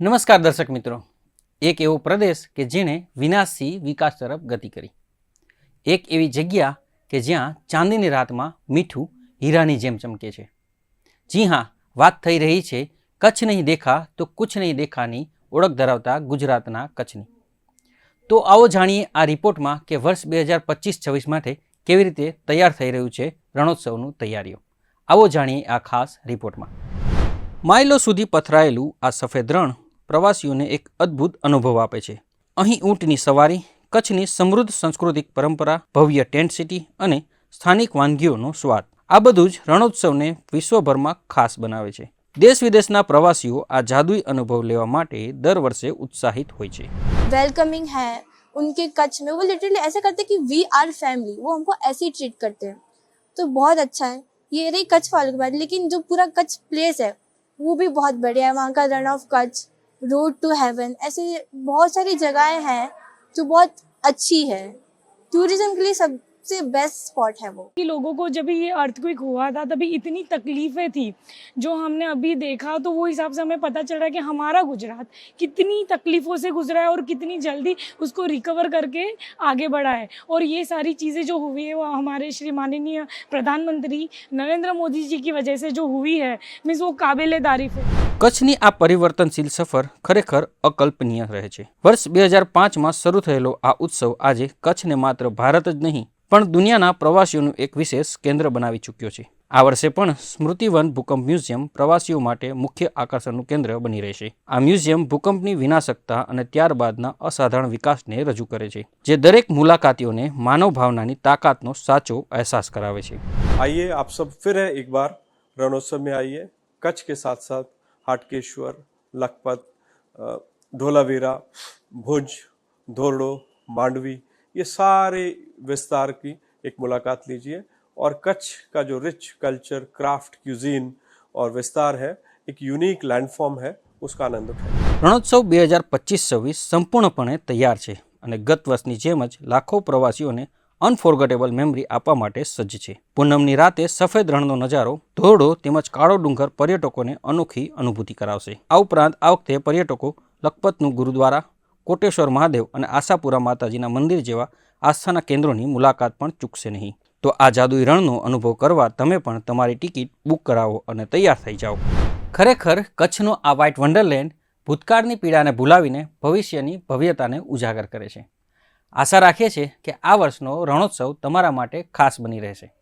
નમસ્કાર દર્શક મિત્રો. એક એવો પ્રદેશ કે જેણે વિનાશથી વિકાસ તરફ ગતિ કરી. એક એવી જગ્યા કે જ્યાં ચાંદીની રાતમાં મીઠું હીરાની જેમ ચમકે છે. જી હા, વાત થઈ રહી છે કચ્છ નહીં દેખા તો કુછ નહીં દેખાની ઓળખ ધરાવતા ગુજરાતના કચ્છની. તો આવો જાણીએ આ રિપોર્ટમાં કે વર્ષ બે હજાર પચીસ છવ્વીસ માટે કેવી રીતે તૈયાર થઈ રહ્યું છે રણોત્સવનું તૈયારીઓ. આવો જાણીએ આ ખાસ રિપોર્ટમાં. માઇલો સુધી પથરાયેલું આ સફેદ રણ પ્રવાસીઓને એક અદ્ભુત અનુભવ આપે છે અહીં ઊંટની સવારી કચ્છની સમૃદ્ધ સાંસ્કૃતિક પરંપરા ભવ્ય ટેન્ટ સિટી અને સ્થાનિક વાનગીઓનો સ્વાદ આ બધું જ રણોત્સવને વિશ્વભરમાં ખાસ બનાવે છે દેશ વિદેશના પ્રવાસીઓ આ જાદુઈ અનુભવ લેવા માટે દર વર્ષે ઉત્સાહિત હોય છે वेलकमिंग है उनके कच्छ में वो लिटरली ऐसे करते हैं कि वी आर फैमिली वो हमको ऐसे ही ट्रीट करते हैं तो बहुत अच्छा है ये रही कच्छ वालों की बात लेकिन जो पूरा कच्छ प्लेस है वो भी बहुत बढ़िया है वहाँ का run of Kutch road to heaven ऐसे बहुत सारी जगहें हैं जो बहुत अच्छी है टूरिज्म के लिए सबसे बेस्ट स्पॉट है वो कि लोगों को जब ये अर्थक्वेक हुआ था तभी इतनी तकलीफें थी जो हमने अभी देखा तो वो हिसाब से हमें पता चल रहा है कि हमारा गुजरात कितनी तकलीफ़ों से गुजरा है और कितनी जल्दी उसको रिकवर करके आगे बढ़ा है और ये सारी चीज़ें जो हुई है वो हमारे श्री माननीय प्रधानमंत्री नरेंद्र मोदी जी की वजह से जो हुई है मीन्स वो काबिल तारीफ है કચ્છની આ પરિવર્તનશીલ સફર ખરેખર અકલ્પનીય રહે છે વર્ષ બે હજાર પાંચમાં શરૂ થયેલો આ ઉત્સવ આજે કચ્છને માત્ર ભારત જ નહીં પણ દુનિયાના પ્રવાસીઓનું એક વિશેષ કેન્દ્ર બનાવી ચૂક્યો છે આ વર્ષે પણ સ્મૃતિવન ભૂકંપ મ્યુઝિયમ પ્રવાસીઓ માટે મુખ્ય આકર્ષણનું કેન્દ્ર બની રહેશે આ મ્યુઝિયમ ભૂકંપની વિનાશકતા અને ત્યારબાદના અસાધારણ વિકાસને રજૂ કરે છે જે દરેક મુલાકાતીઓને માનવ ભાવનાની તાકાતનો સાચો અહેસાસ કરાવે છે आइए आप सब फिर है एक बार रणोत्सव में आइए कच्छ के साथ साथ हाटकेश्वर लखपत अ, धोलावीरा भुज धोरडो मांडवी ये सारे विस्तार की एक मुलाकात लीजिए और कच्छ का जो रिच कल्चर क्राफ्ट क्यूजीन और विस्तार है एक यूनिक लैंडफॉर्म है उसका आनंद उठाइए રણોત્સવ બે હજાર પચીસ છવ્વીસ સંપૂર્ણપણે તૈયાર છે અને ગત વર્ષની જેમ જ લાખો પ્રવાસીઓને અનફોર્ગટેબલ મેમરી આપવા માટે સજ્જ છે પૂનમની રાતે સફેદ રણનો નજારો ધોરડો તેમજ કાળો ડુંગર પર્યટકોને અનોખી અનુભૂતિ કરાવશે આ ઉપરાંત આ વખતે પર્યટકો લખપતનું ગુરુદ્વારા કોટેશ્વર મહાદેવ અને આશાપુરા માતાજીના મંદિર જેવા આસ્થાના કેન્દ્રોની મુલાકાત પણ ચૂકશે નહીં. તો આ જાદુઈ રણનો અનુભવ કરવા તમે પણ તમારી ટિકિટ બુક કરાવો અને તૈયાર થઈ જાઓ. ખરેખર, કચ્છનો આ વ્હાઇટ વન્ડરલેન્ડ ભૂતકાળની પીડાને ભૂલાવીને ભવિષ્યની ભવ્યતાને ઉજાગર કરે છે. આશા રાખીએ છીએ કે આ વર્ષનો રણોત્સવ તમારા માટે ખાસ બની રહેશે.